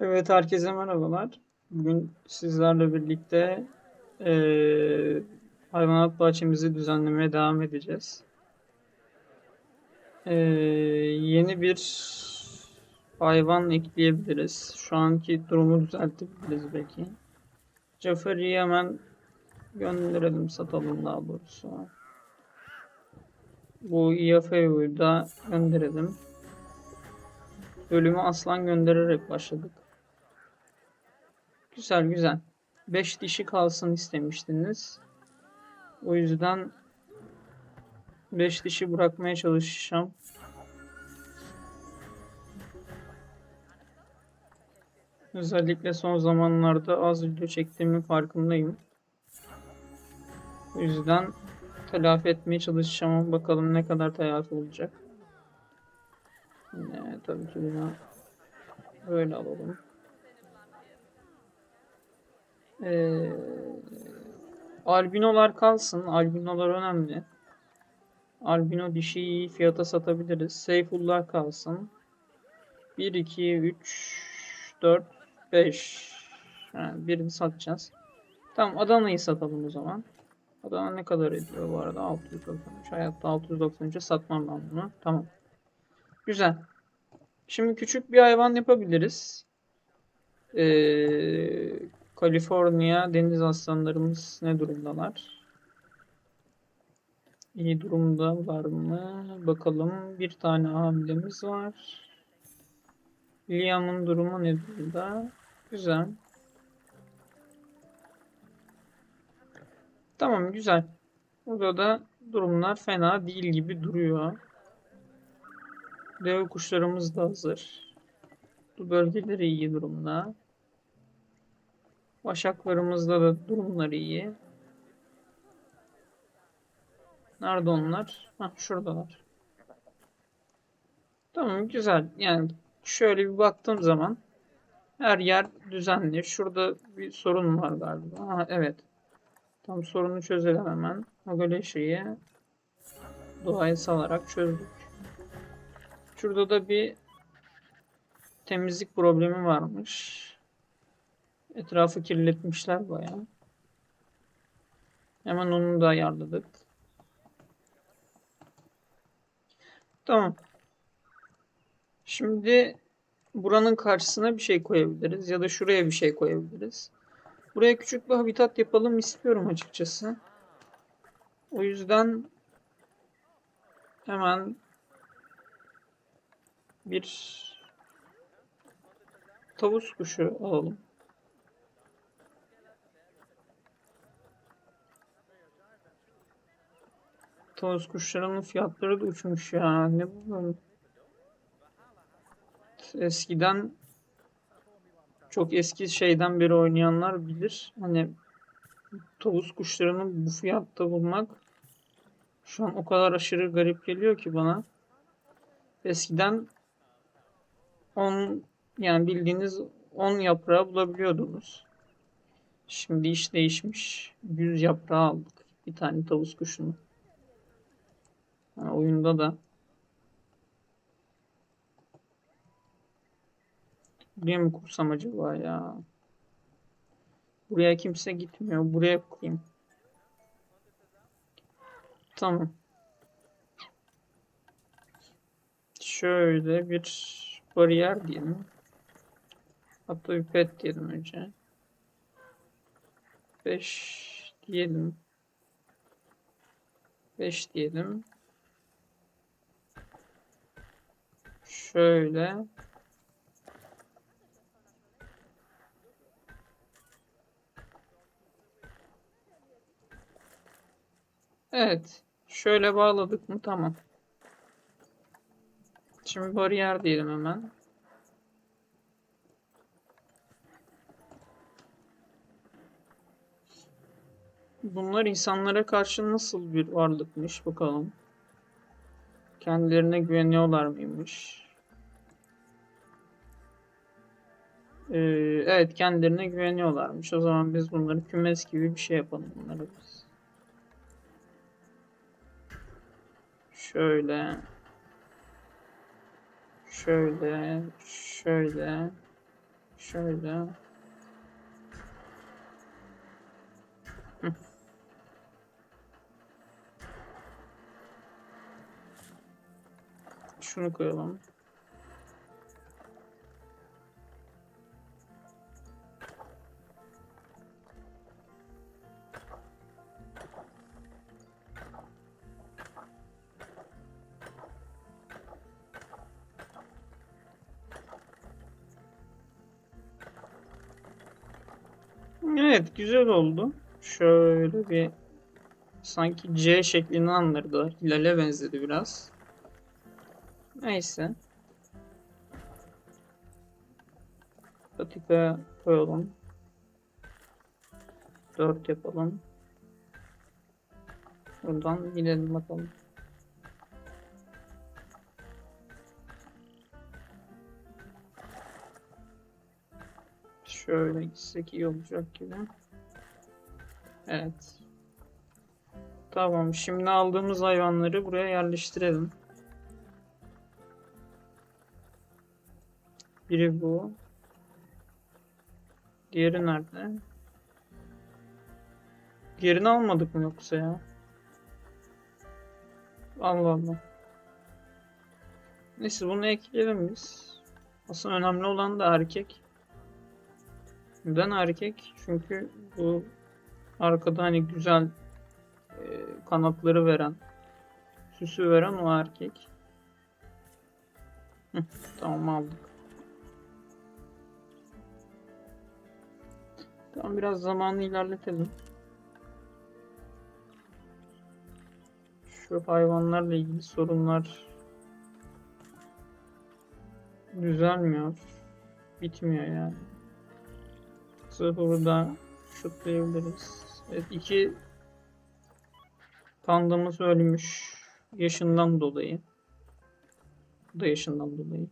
Evet, herkese merhabalar. Bugün sizlerle birlikte eee, hayvanat bahçemizi düzenlemeye devam edeceğiz. Eee, yeni bir hayvan ekleyebiliriz. Şu anki durumu düzeltebiliriz belki. Jafari'yi hemen gönderelim, satalım daha doğrusu. Bu Iafeo'yu da gönderelim. Bölümü aslan göndererek başladık. Güzel güzel. 5 dişi kalsın istemiştiniz. O yüzden 5 dişi bırakmaya çalışacağım. Özellikle son zamanlarda az video çektiğimin farkındayım. O yüzden telafi etmeye çalışacağım ama bakalım ne kadar telafi olacak. Yine tabii ki böyle alalım. Ee, albinolar kalsın. Albinolar önemli. Albino dişi iyi fiyata satabiliriz. Seyfullah kalsın. 1, 2, 3, 4, 5. Yani birini satacağız. Tamam Adana'yı satalım o zaman. Adana ne kadar ediyor bu arada? 693. Hayatta 693'e satmam ben bunu. Tamam. Güzel. Şimdi küçük bir hayvan yapabiliriz. Ee, Kaliforniya deniz aslanlarımız ne durumdalar? İyi durumdalar mı? Bakalım. Bir tane hamilemiz var. Liam'ın durumu ne durumda? Güzel. Tamam güzel. Burada da durumlar fena değil gibi duruyor. Dev kuşlarımız da hazır. Bu bölgeleri iyi durumda. Başaklarımızda da durumlar iyi. Nerede onlar? Hah şuradalar. Tamam güzel. Yani şöyle bir baktığım zaman her yer düzenli. Şurada bir sorun var galiba. Ha, evet. Tam sorunu çözelim hemen. Agole şeyi doğaya salarak çözdük. Şurada da bir temizlik problemi varmış. Etrafı kirletmişler bayağı. Hemen onu da ayarladık. Tamam. Şimdi buranın karşısına bir şey koyabiliriz ya da şuraya bir şey koyabiliriz. Buraya küçük bir habitat yapalım istiyorum açıkçası. O yüzden hemen bir tavus kuşu alalım. Tavus kuşlarının fiyatları da uçmuş ya. Ne bu böyle? Eskiden çok eski şeyden beri oynayanlar bilir. Hani tavus kuşlarını bu fiyatta bulmak şu an o kadar aşırı garip geliyor ki bana. Eskiden 10 yani bildiğiniz 10 yaprağı bulabiliyordunuz. Şimdi iş değişmiş. 100 yaprağı aldık. Bir tane tavus kuşunu. Yani oyunda da Buraya mı kursam acaba ya? Buraya kimse gitmiyor. Buraya koyayım. Tamam. Şöyle bir bariyer diyelim. Hatta bir pet diyelim önce. 5 diyelim. 5 diyelim. Şöyle. Evet. Şöyle bağladık mı? Tamam. Şimdi bariyer diyelim hemen. Bunlar insanlara karşı nasıl bir varlıkmış bakalım. Kendilerine güveniyorlar mıymış? Ee, evet kendilerine güveniyorlarmış. O zaman biz bunları kümes gibi bir şey yapalım bunlara biz. Şöyle. Şöyle. Şöyle. Şöyle. Şunu koyalım. Evet, güzel oldu. Şöyle bir sanki C şeklini andırdı. Hilale benzedi biraz. Neyse. Patika koyalım. 4 yapalım. Buradan gidelim bakalım. Şöyle gitsek iyi olacak gibi. Evet. Tamam. Şimdi aldığımız hayvanları buraya yerleştirelim. Biri bu. Diğeri nerede? Diğerini almadık mı yoksa ya? Allah Allah. Neyse bunu ekleyelim biz. Aslında önemli olan da erkek. Neden erkek? Çünkü bu arkada hani güzel e, kanatları veren, süsü veren o erkek. Hı, tamam aldık. Tamam biraz zamanı ilerletelim. Şu hayvanlarla ilgili sorunlar düzelmiyor. Bitmiyor yani. Sıfırda şutlayabiliriz. Evet iki pandamız ölmüş. Yaşından dolayı. Bu da yaşından dolayı.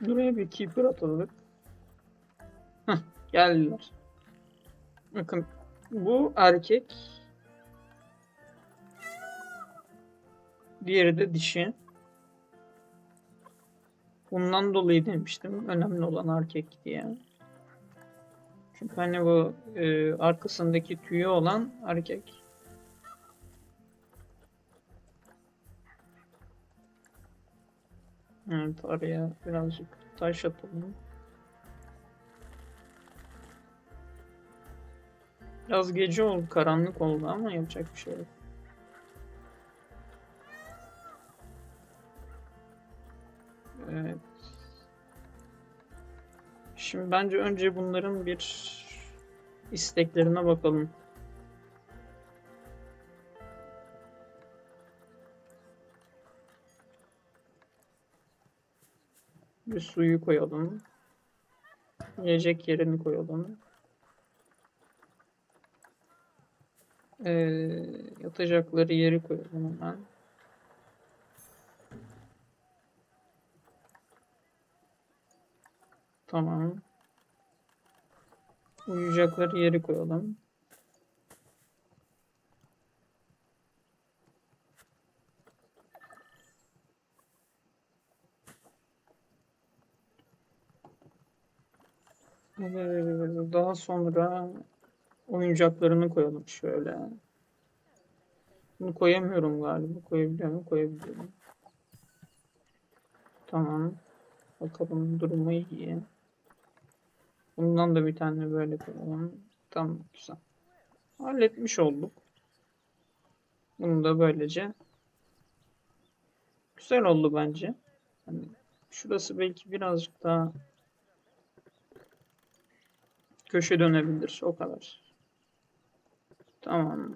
Buraya bir keeper atıldık. Heh, geldiler. Bakın bu erkek. Diğeri de dişi. Bundan dolayı demiştim. Önemli olan erkek diye. Çünkü hani bu e, arkasındaki tüyü olan erkek. Evet araya birazcık taş atalım. Biraz gece oldu, karanlık oldu ama yapacak bir şey yok. Şimdi bence önce bunların bir isteklerine bakalım. Bir suyu koyalım. Yiyecek yerini koyalım. Ee, yatacakları yeri koyalım hemen. Tamam. Uyuyacakları yeri koyalım. Daha sonra oyuncaklarını koyalım şöyle. Bunu koyamıyorum galiba. Koyabiliyor muyum? Koyabiliyorum. Tamam. Bakalım durumu iyi. Bundan da bir tane böyle koyalım. Tamam güzel. Halletmiş olduk. Bunu da böylece. Güzel oldu bence. Hani şurası belki birazcık daha köşe dönebilir. O kadar. Tamam.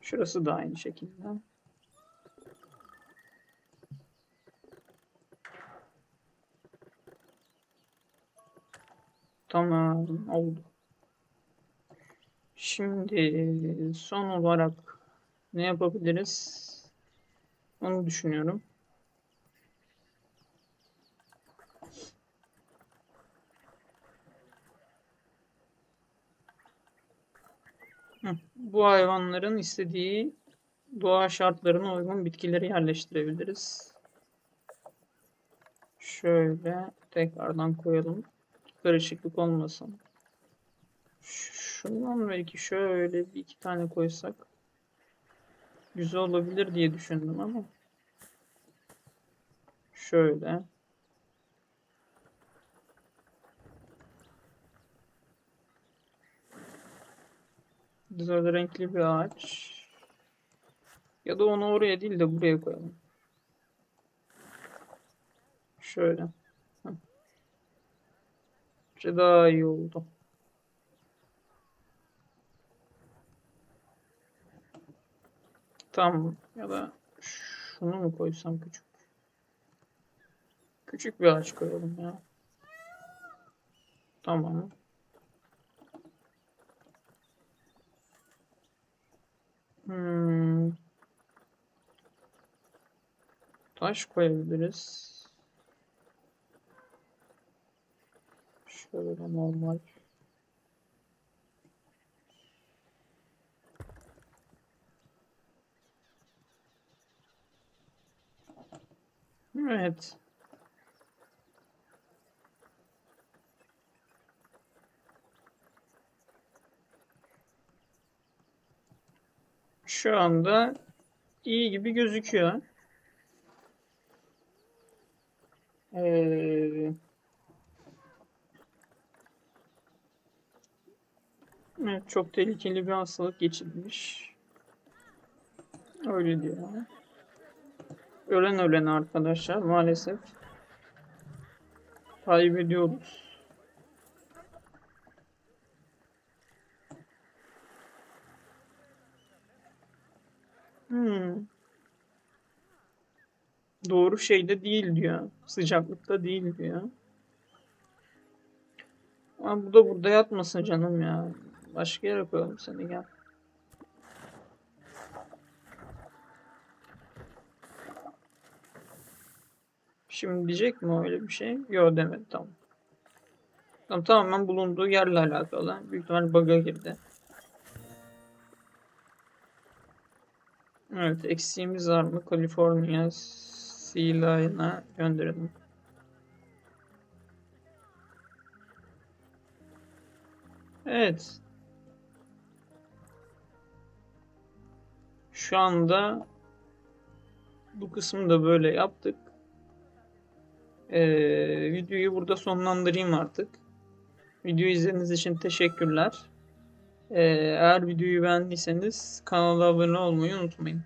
Şurası da aynı şekilde. Tamam oldu. Şimdi son olarak ne yapabiliriz? Onu düşünüyorum. Bu hayvanların istediği doğa şartlarına uygun bitkileri yerleştirebiliriz. Şöyle tekrardan koyalım. Karışıklık olmasın. Şundan belki şöyle bir iki tane koysak güzel olabilir diye düşündüm ama şöyle güzel renkli bir ağaç ya da onu oraya değil de buraya koyalım. Şöyle. Bence daha iyi oldu. Tamam. Ya da şunu mu koysam küçük? Küçük bir ağaç koyalım ya. Tamam. Hmm. Taş koyabiliriz. Şöyle normal. Evet. Şu anda iyi gibi gözüküyor. Ee, evet, çok tehlikeli bir hastalık geçirmiş. Öyle diyor. Ölen ölen arkadaşlar maalesef kaybediyoruz. Hmm. Doğru şeyde değil diyor. Sıcaklıkta değil diyor. Ama bu da burada yatmasın canım ya. Başka yere koyalım seni gel. Şimdi diyecek mi öyle bir şey? Yok demedi tamam. Tamam tamamen bulunduğu yerle alakalı. Büyük ihtimal bug'a girdi. Evet eksiğimiz var mı? California Sea Lion'a gönderelim. Evet. Şu anda bu kısmı da böyle yaptık. Ee, videoyu burada sonlandırayım artık. Videoyu izlediğiniz için teşekkürler. Ee, eğer videoyu beğendiyseniz kanala abone olmayı unutmayın.